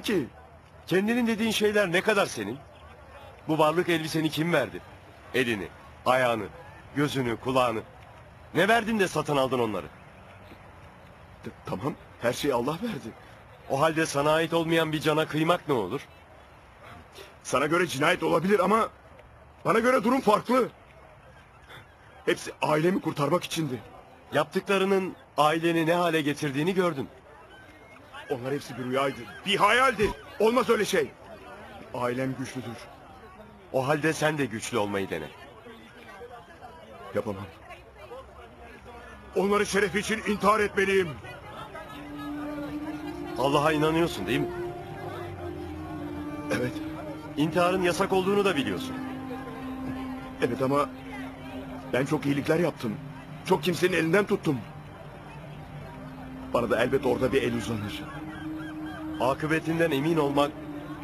anlamıyorum ki. Kendinin dediğin şeyler ne kadar senin? Bu varlık elbiseni kim verdi? Elini, ayağını, gözünü, kulağını. Ne verdin de satın aldın onları? T- tamam her şeyi Allah verdi. O halde sana ait olmayan bir cana kıymak ne olur? Sana göre cinayet olabilir ama bana göre durum farklı. Hepsi ailemi kurtarmak içindi. Yaptıklarının aileni ne hale getirdiğini gördün. Onlar hepsi bir rüyaydı. Bir hayaldi. Olmaz öyle şey. Ailem güçlüdür. O halde sen de güçlü olmayı dene. Yapamam. Onların şerefi için intihar etmeliyim. Allah'a inanıyorsun değil mi? Evet. İntiharın yasak olduğunu da biliyorsun. Evet ama ben çok iyilikler yaptım. Çok kimsenin elinden tuttum. Bana da elbet orada bir el uzanır. Akıbetinden emin olmak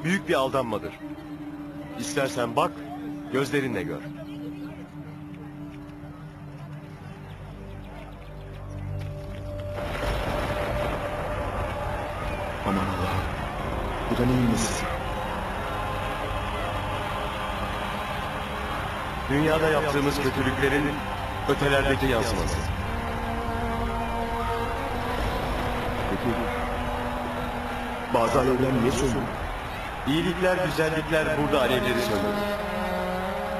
büyük bir aldanmadır. İstersen bak, gözlerinle gör. Aman Allah'ım. Bu da neyin nesi? Dünyada yaptığımız kötülüklerin ötelerdeki yansıması. Peki bazı alevler niye söndü? İyilikler, güzellikler burada alevleri söndürür.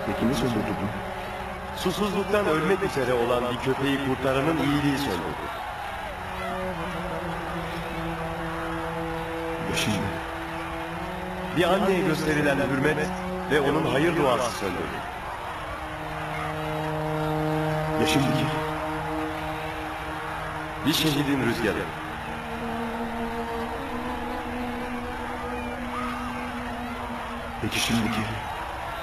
Peki ne söndürdü bu? Susuzluktan ölmek üzere olan bir köpeği kurtaranın iyiliği söndürdü. Ya şimdi? Bir anneye gösterilen hürmet ve onun hayır duası söndürdü. Ya şimdiki? Bir şehidin rüzgarı. Peki şimdiki?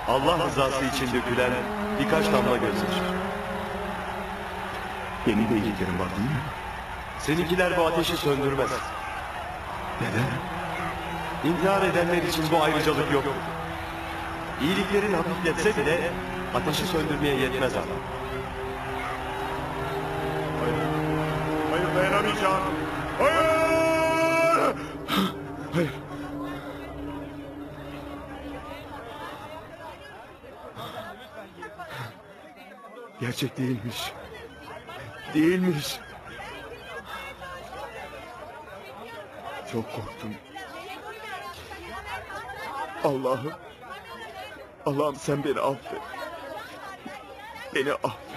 Allah rızası için dökülen birkaç damla gözyaşı. Benim de iyiliklerim var değil mi? Seninkiler bu ateşi söndürmez. Neden? İntihar edenler için bu ayrıcalık yok. İyiliklerin hafifletse bile ateşi söndürmeye yetmez ama. Hayır dayanamayacağım. Gerçek değilmiş. Değilmiş. Çok korktum. Allah'ım. Allah'ım sen beni affet. Beni affet.